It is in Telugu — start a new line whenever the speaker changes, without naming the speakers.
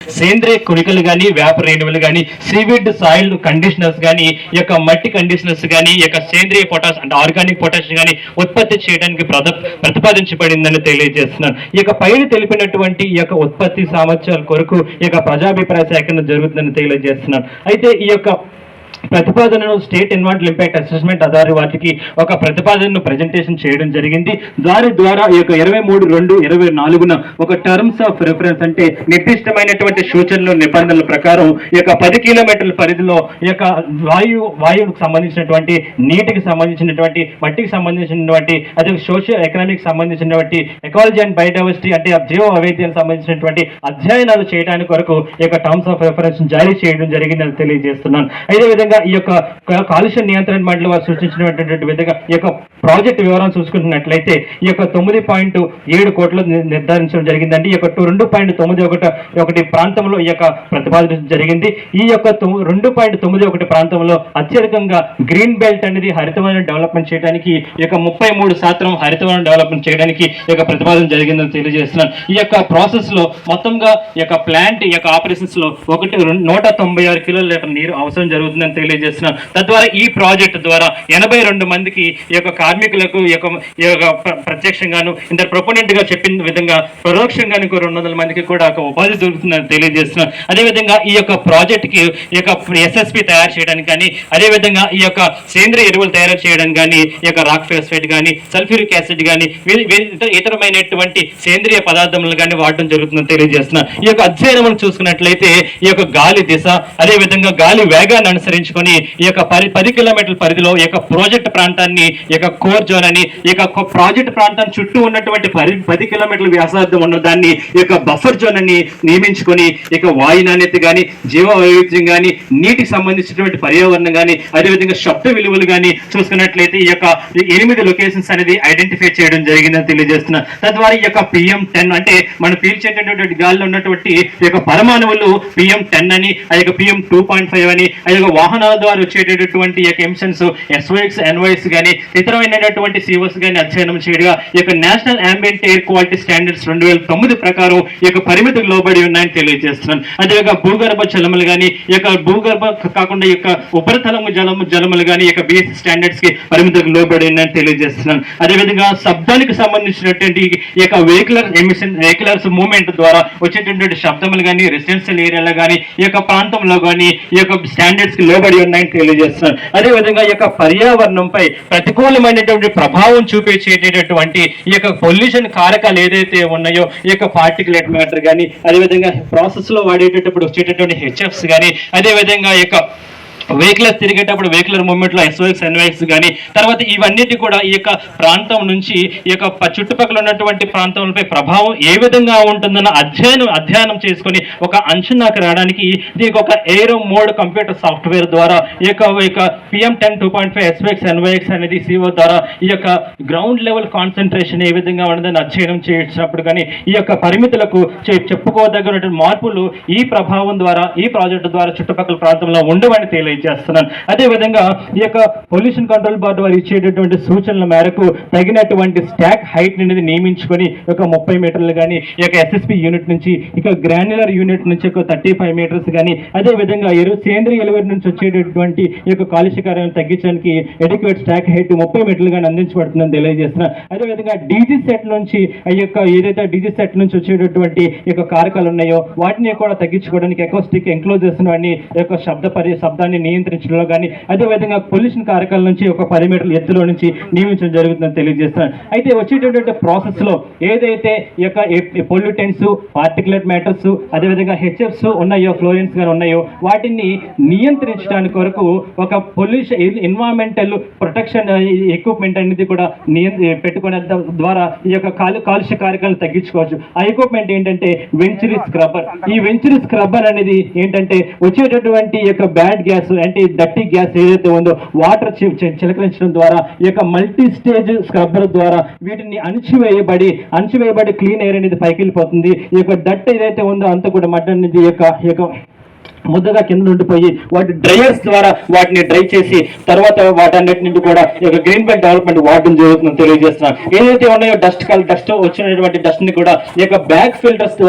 సేంద్రియ కుడికలు కానీ వేప రేణువులు కానీ సీవిడ్ సాయిల్ కండిషనర్స్ కానీ ఈ యొక్క మట్టి కండిషనర్స్ కానీ ఈ యొక్క సేంద్రియ పొటాష్ అంటే ఆర్గానిక్ పొటాష్ కానీ ఉత్పత్తి చేయడానికి ప్రద ప్రతిపాదించబడిందని తెలియజేస్తున్నాను. ఈ యొక్క పైన తెలిపినటువంటి ఈ యొక్క ఉత్పత్తి సామర్థ్యాల కొరకు ఈ యొక్క ప్రజాభిప్రాయ సేకరణ జరుగుతుందని తెలియజేస్తున్నాను. అయితే ఈ యొక్క ప్రతిపాదనను state environmental impact assessment authority వాటికి ఒక ప్రతిపాదనను ప్రజెంటేషన్ చేయడం జరిగింది. దాని ద్వారా ఈ యొక్క ఇరవై మూడు రెండు ఇరవై నాలుగున ఒక టర్మ్స్ ఆఫ్ రిఫరెన్స్ అంటే నిర్దిష్టమైనటువంటి సూచనలు నిబంధనల ప్రకారం ఈ యొక్క పది కిలోమీటర్ల పరిధిలో ఈ యొక్క వాయు వాయువుకు సంబంధించినటువంటి నీటికి సంబంధించినటువంటి మట్టికి సంబంధించినటువంటి అదే సోషల్ ఎకనామిక్ సంబంధించినటువంటి ఎకాలజీ అండ్ బయోడైవర్సిటీ అంటే జీవ వైవిధ్యానికి సంబంధించినటువంటి అధ్యయనాలు చేయడానికి వరకు ఈ యొక్క టర్మ్స్ ఆఫ్ రిఫరెన్స్ జారీ చేయడం జరిగిందని తెలియజేస్తున్నాను. అదే విధంగా ఈ యొక్క కాలుష్య నియంత్రణ మండలి వారు సూచించినటువంటి విధంగా ఈ యొక్క ప్రాజెక్ట్ వివరాలు చూసుకుంటున్నట్లయితే ఈ యొక్క తొమ్మిది పాయింట్ ఏడు కోట్లు నిర్ధారించడం జరిగిందండి ఈ యొక్క రెండు పాయింట్ తొమ్మిది ఒకటి ఒకటి ప్రాంతంలో ఈ యొక్క ప్రతిపాదించడం జరిగింది ఈ యొక్క రెండు పాయింట్ తొమ్మిది ఒకటి ప్రాంతంలో అత్యధికంగా గ్రీన్ బెల్ట్ అనేది హరితవనం డెవలప్మెంట్ చేయడానికి ఈ యొక్క ముప్పై మూడు శాతం హరితవనం డెవలప్మెంట్ చేయడానికి ఈ యొక్క ప్రతిపాదన జరిగిందని తెలియజేస్తున్నాను ఈ యొక్క ప్రాసెస్లో మొత్తంగా ఈ యొక్క ప్లాంట్ ఈ యొక్క ఆపరేషన్స్లో ఒకటి నూట తొంభై ఆరు కిలోల లీటర్ నీరు అవసరం జరుగుతుందని తెలియజేస్తున్నాను తద్వారా ఈ ప్రాజెక్ట్ ద్వారా ఎనభై రెండు మందికి ఈ యొక్క కార్మికులకు యొక్క ఈ యొక్క ప్రత్యక్షంగాను ఇంత ప్రొపోనెంట్గా చెప్పిన విధంగా పరోక్షంగాను రెండు వందల మందికి కూడా ఒక ఉపాధి దొరుకుతుందని తెలియజేస్తున్నాను అదేవిధంగా ఈ యొక్క ప్రాజెక్ట్కి ఈ యొక్క ఎస్ఎస్పి తయారు చేయడానికి కానీ అదేవిధంగా ఈ యొక్క సేంద్రియ ఎరువులు తయారు చేయడానికి కానీ ఈ యొక్క రాక్ ఫెస్ఫేట్ కానీ సల్ఫ్యూరిక్ యాసిడ్ కానీ ఇతరమైనటువంటి సేంద్రియ పదార్థములు కానీ వాడడం జరుగుతుందని తెలియజేస్తున్నా ఈ యొక్క అధ్యయనం చూసుకున్నట్లయితే ఈ యొక్క గాలి దిశ అదే విధంగా గాలి వేగాన్ని అనుసరించుకొని ఈ యొక్క పది పది కిలోమీటర్ల పరిధిలో ఈ యొక్క ప్రాజెక్ట్ ప్రాంతాన్ని ఈ యొక్క కోర్ జోన్ అని ఈ యొక్క ప్రాజెక్ట్ ప్రాంతం చుట్టూ ఉన్నటువంటి పది పది కిలోమీటర్ల వ్యాసార్థం ఉన్న దాన్ని ఈ యొక్క బఫర్ జోన్ అని నియమించుకొని ఈ యొక్క వాయు నాణ్యత కానీ జీవ వైవిధ్యం కానీ నీటికి సంబంధించినటువంటి పర్యావరణం కానీ అదేవిధంగా శబ్ద విలువలు కానీ చూసుకున్నట్లయితే ఈ యొక్క ఎనిమిది లొకేషన్స్ అనేది ఐడెంటిఫై చేయడం జరిగిందని తెలియజేస్తున్నా. తద్వారా ఈ యొక్క పిఎం టెన్ అంటే మనం పీల్చేటటువంటి గాలిలో ఉన్నటువంటి ఈ యొక్క పరమాణువులు పిఎం టెన్ అని ఆ యొక్క పిఎం టూ పాయింట్ ఫైవ్ అని ఆ యొక్క వాహనాల ద్వారా వచ్చేటటువంటి ఈ యొక్క ఎమిషన్స్ ఎస్వైఎక్స్ ఎన్వైస్ కానీ ఇతరమైనటువంటి సిఓస్ గారిని అధ్యయనం చేయగా ఈ యొక్క national ambient air quality standards రెండు వేల తొమ్మిది ప్రకారం ఈ యొక్క పరిమితికి లోబడి ఉన్నాయని తెలియజేస్తున్నాను. అదేవిధంగా భూగర్భ జలములు కానీ ఈ యొక్క భూగర్భ కాకుండా ఈ యొక్క ఉపరితలము జలము జలములు కానీ ఈ యొక్క బిఎస్ స్టాండర్డ్స్కి పరిమితికి లోబడి ఉన్నాయని తెలియజేస్తున్నాను. అదేవిధంగా శబ్దానికి సంబంధించినటువంటి ఈ యొక్క వెహికులర్ ఎమిషన్ వెహికులర్స్ మూవ్మెంట్ ద్వారా వచ్చేటటువంటి శబ్దములు కానీ రెసిడెన్షియల్ ఏరియాలో కానీ ఈ యొక్క ప్రాంతంలో కానీ ఈ యొక్క స్టాండర్డ్స్కి లోబడి ఉన్నాయని తెలియజేస్తున్నాను. అదేవిధంగా ఈ యొక్క పర్యావరణంపై ప్రతికూలమైన ప్రతికూలమైనటువంటి ప్రభావం చూపించేటటువంటి ఈ యొక్క పొల్యూషన్ కారకాలు ఏదైతే ఉన్నాయో ఈ యొక్క పార్టికులేట్ మ్యాటర్ కానీ అదేవిధంగా ప్రాసెస్లో వాడేటప్పుడు వచ్చేటటువంటి హెచ్ఎఫ్స్ కానీ అదేవిధంగా ఈ యొక్క వెహికల్స్ తిరిగేటప్పుడు వెహికలర్ మూమెంట్లో ఎస్ఓఎక్స్ ఎన్వైఎక్స్ కానీ తర్వాత ఇవన్నిటి కూడా ఈ యొక్క ప్రాంతం నుంచి ఈ యొక్క చుట్టుపక్కల ఉన్నటువంటి ప్రాంతంపై ప్రభావం ఏ విధంగా ఉంటుందన్న అధ్యయనం అధ్యయనం చేసుకొని ఒక అంచనాకు రావడానికి దీనికి ఒక ఎయిరో మోడ్ కంప్యూటర్ సాఫ్ట్వేర్ ద్వారా ఈ యొక్క ఈ యొక్క PM ten two point five SOX NOX అనేది సిఓ ద్వారా ఈ యొక్క గ్రౌండ్ లెవెల్ కాన్సన్ట్రేషన్ ఏ విధంగా ఉండదని అధ్యయనం చేసినప్పుడు కానీ ఈ యొక్క పరిమితులకు చె- చెప్పుకోదగినటువంటి మార్పులు ఈ ప్రభావం ద్వారా ఈ ప్రాజెక్టు ద్వారా చుట్టుపక్కల ప్రాంతంలో ఉండవని తెలియజేస్తున్నాను అదే విధంగా ఈ యొక్క పొల్యూషన్ కంట్రోల్ బోర్డు వారు ఇచ్చేటటువంటి సూచనల మేరకు తగినటువంటి స్టాక్ హైట్ అనేది నియమించుకొని ఒక ముప్పై మీటర్లు కానీ ఈ యొక్క ఎస్ఎస్పి యూనిట్ నుంచి ఇక గ్రాన్యులర్ యూనిట్ నుంచి ఒక థర్టీ ఫైవ్ మీటర్స్ కానీ అదే విధంగా ఎరువు సేంద్రియ ఎలువరి నుంచి వచ్చేటటువంటి ఈ యొక్క కాలుష్య తగ్గించడానికి ఎడ్యుకేట్ స్టాక్ హైట్ ముప్పై మీటర్లు కానీ అందించబడుతుందని తెలియజేస్తున్నా. అదే విధంగా డీజీ సెట్ నుంచి ఈ యొక్క ఏదైతే డీజీ సెట్ నుంచి వచ్చేటటువంటి ఈ యొక్క కారకాలు ఉన్నాయో వాటిని కూడా తగ్గించుకోవడానికి ఎకోస్టిక్ ఎంక్లోజర్స్ అన్ని ఈ యొక్క శబ్ద పరి శబ్దాన్ని నియంత్రించడంలో కానీ అదే విధంగా పొల్యూషన్ కారకాల నుంచి ఒక పది మీటర్ల ఎత్తులో నుంచి నియమించడం జరుగుతుందని తెలియజేస్తున్నాను. అయితే వచ్చేటటువంటి ప్రాసెస్లో ఏదైతే ఈ యొక్క పొల్యూటెంట్స్ పార్టికులేట్ మ్యాటర్స్ అదేవిధంగా హెచ్ఎఫ్స్ ఉన్నాయో ఫ్లోరెన్స్ కానీ ఉన్నాయో వాటిని నియంత్రించడానికి కొరకు ఒక పొల్యూషన్ ఎన్వైరాన్మెంటల్ ప్రొటెక్షన్ ఎక్విప్మెంట్ అనేది కూడా నియంత్రి పెట్టుకునే ద్వారా ఈ యొక్క కాలు కాలుష్య కారకాలను తగ్గించుకోవచ్చు. ఆ ఎక్విప్మెంట్ ఏంటంటే వెంచురీ స్క్రబ్బర్ ఈ వెంచురీ స్క్రబ్బర్ అనేది ఏంటంటే వచ్చేటటువంటి యొక్క బ్యాడ్ గ్యాస్ అంటే డట్టి గ్యాస్ ఏదైతే ఉందో వాటర్ చిలకరించడం ద్వారా ఈ యొక్క మల్టీ స్టేజ్ స్క్రబ్బర్ ద్వారా వీటిని అణచివేయబడి అణచివేయబడి క్లీన్ ఎయిర్ అనేది పైకి వెళ్ళిపోతుంది. ఈ యొక్క డట్ ఏదైతే ఉందో అంతా కూడా మడ్డ అనేది యొక్క ఈ యొక్క ముద్దగా కింద ఉండిపోయి వాటి డ్రైయర్స్ ద్వారా వాటిని డ్రై చేసి తర్వాత వాటన్నిటిని కూడా ఈ యొక్క గ్రీన్ బెల్ట్ డెవలప్మెంట్ వాడడం జరుగుతుందని తెలియజేస్తున్నాను ఏదైతే ఉన్నాయో డస్ట్ కల్ డస్ట్ వచ్చినటువంటి డస్ట్ని కూడా ఈ యొక్క బ్యాక్ ఫిల్టర్స్